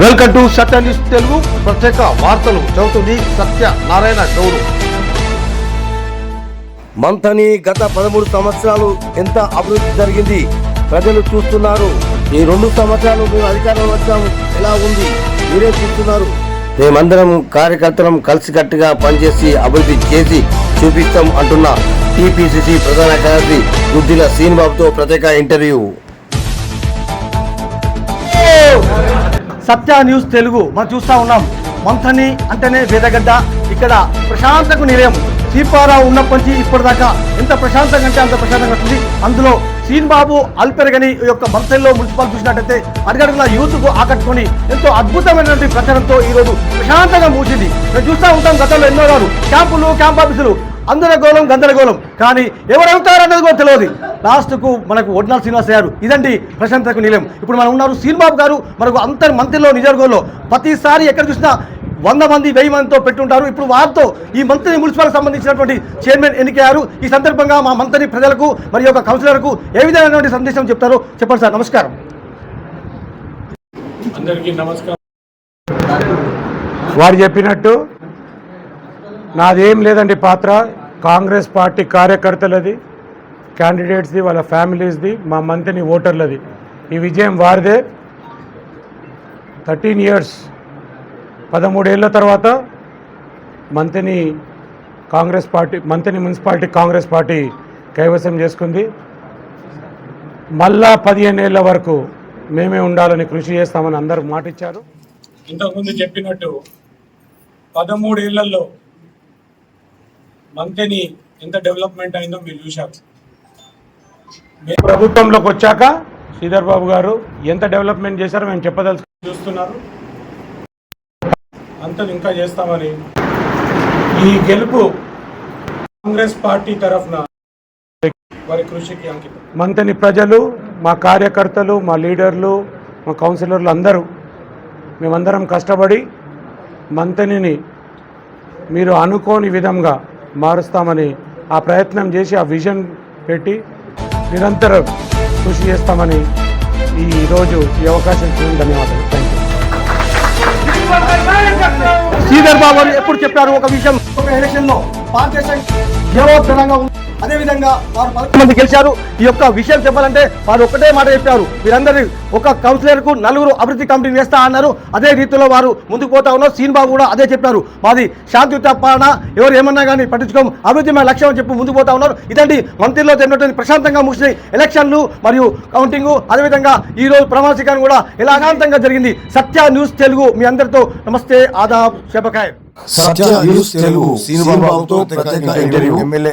Welcome to Satya news Telugu ప్రత్యేక వార్తలు చదువుతుంది సత్య నారాయణ గౌడు. మంథని గత పదమూడు సంవత్సరాలు ఎంత అభివృద్ధి జరిగింది? ప్రజలు చూస్తున్నారు. ఈ రెండు సంవత్సరాలు మేము అధికారంలో వచ్చాము ఎలా ఉంది? మీరే చూస్తున్నారు. మేమందరం కార్యకర్తలం కలిసికట్టుగా పనిచేసి అభివృద్ధి చేసి చూపిస్తాం అంటున్న టీపీసీసీ ప్రధాన కార్యదర్శి గుద్దిల శ్రీనిబాబుతో ప్రత్యేక ఇంటర్వ్యూ. సత్య న్యూస్ తెలుగు మనం చూస్తా ఉన్నాం. మంథని అంటేనే వేదగడ్డ ఇక్కడ ప్రశాంతకు నిలయం. సీపారావు ఉన్నప్పటి నుంచి ఇప్పటిదాకా ఎంత ప్రశాంతంగా అంటే అంత ప్రశాంతంగా ఉంటుంది. అందులో సీన్ బాబు అల్పెరగని ఈ యొక్క మంత్రిలో మున్సిపల్ చూసినట్టయితే అడుగడుగుల యూత్కు ఆకట్టుకొని ఎంతో అద్భుతమైనటువంటి ప్రచారంతో ఈరోజు ప్రశాంతంగా మూసింది మేము చూస్తూ ఉంటాం గతంలో ఎన్నో గారు క్యాంపులు క్యాంప్ ఆఫీసులు అందరగోళం గందరగోళం. కానీ ఎవరవుతారన్నది అన్నది కూడా తెలియదు. లాస్ట్కు మనకు ఒడ్నాల్ శ్రీనివాస్ గారు ఇదండి ప్రశాంతకు నిలయం. ఇప్పుడు మనం ఉన్నారు శ్రీనిబాబు గారు మనకు అంతర్ మంత్రిలో నిజర్గోలో ప్రతిసారి ఎక్కడ చూసినా వంద మంది వెయ్యి మందితో పెట్టుంటారు. ఇప్పుడు వారితో ఈ మంత్రి మున్సిపల్ సంబంధించినటువంటి చైర్మన్ ఎన్నికయ్యారు. ఈ సందర్భంగా మా మంత్రి ప్రజలకు మరియు ఒక కౌన్సిలర్కు ఏ విధమైనటువంటి సందేశం చెప్తారో చెప్పండి సార్. నమస్కారం. అందరికీ నమస్కారం. వారు చెప్పినట్టు నాదేం లేదండి పాత్ర. కాంగ్రెస్ పార్టీ కార్యకర్తలది. క్యాండిడేట్స్ది వాళ్ళ ఫ్యామిలీస్ది మా మంత్రిని ఓటర్లది. ఈ విజయం వారిదే. థర్టీన్ ఇయర్స్ పదమూడేళ్ళ తర్వాత మంత్రిని కాంగ్రెస్ పార్టీ మంత్రిని మున్సిపాలిటీ కాంగ్రెస్ పార్టీ కైవసం చేసుకుంది. మళ్ళా పదిహేను ఏళ్ళ వరకు మేమే ఉండాలని కృషి చేస్తామని అందరూ మాటిచ్చారు. ఇంతకుముందు చెప్పినట్టు పదమూడేళ్ళలో మంత్రిని ఎంత డెవలప్మెంట్ అయిందో మీరు చూశారు. ప్రభుత్వంలోకి వచ్చాక శ్రీధర్ బాబు గారు ఎంత డెవలప్మెంట్ చేశారో మేము చెప్పదలుచు చూస్తున్నారు. అంతా ఇంకా చేస్తామని. ఈ గెలుపు కాంగ్రెస్ పార్టీ తరఫున వారి కృషికి అంకితం. మంతని ప్రజలు మా కార్యకర్తలు మా లీడర్లు మా కౌన్సిలర్లు అందరూ మేమందరం కష్టపడి మంతనిని మీరు అనుకోని విధంగా మారుస్తామని ఆ ప్రయత్నం చేసి ఆ విజన్ పెట్టి నిరంతరం కృషి చేస్తామని ఈ రోజు ఈ అవకాశం ఇచ్చిన ధన్యవాదాలు. థ్యాంక్ యూ శ్రీధర్ బాబు ఎప్పుడు చెప్పారు ఒక విషయం? ఒక ఎలక్షన్లో భారతదేశం జయోద్ధరంగా ఉంది. అదేవిధంగా వారు పదకొండు మంది గెలిచారు. ఈ యొక్క విషయం చెప్పాలంటే వారు ఒక్కటే మాట చెప్పారు. వీరందరి ఒక కౌన్సిలర్కు నలుగురు అభివృద్ధి కమిటీని వేస్తా అన్నారు. అదే రీతిలో వారు ముందుకు పోతా ఉన్నారు. సీన్బాబు కూడా అదే చెప్పారు. మాది శాంతియుత పాలన. ఎవరు ఏమన్నా కానీ పట్టించుకోము. అభివృద్ధి మా లక్ష్యం అని చెప్పి ముందుకు పోతా ఉన్నారు. ఇదండి మంత్రిలో జరిగినటువంటి ప్రశాంతంగా ముగిసిన ఎలక్షన్లు మరియు కౌంటింగ్. అదేవిధంగా ఈ రోజు ప్రమాణ స్వీకారం కూడా అశాంతంగా జరిగింది. సత్య న్యూస్ తెలుగు. మీ అందరితో నమస్తే. ఆదాబ్ శబకాయ్. సత్య న్యూస్ తెలుగు. శ్రీనిబాబుతో ప్రత్యేక ఇంటర్వ్యూ. ఎమ్మెల్యే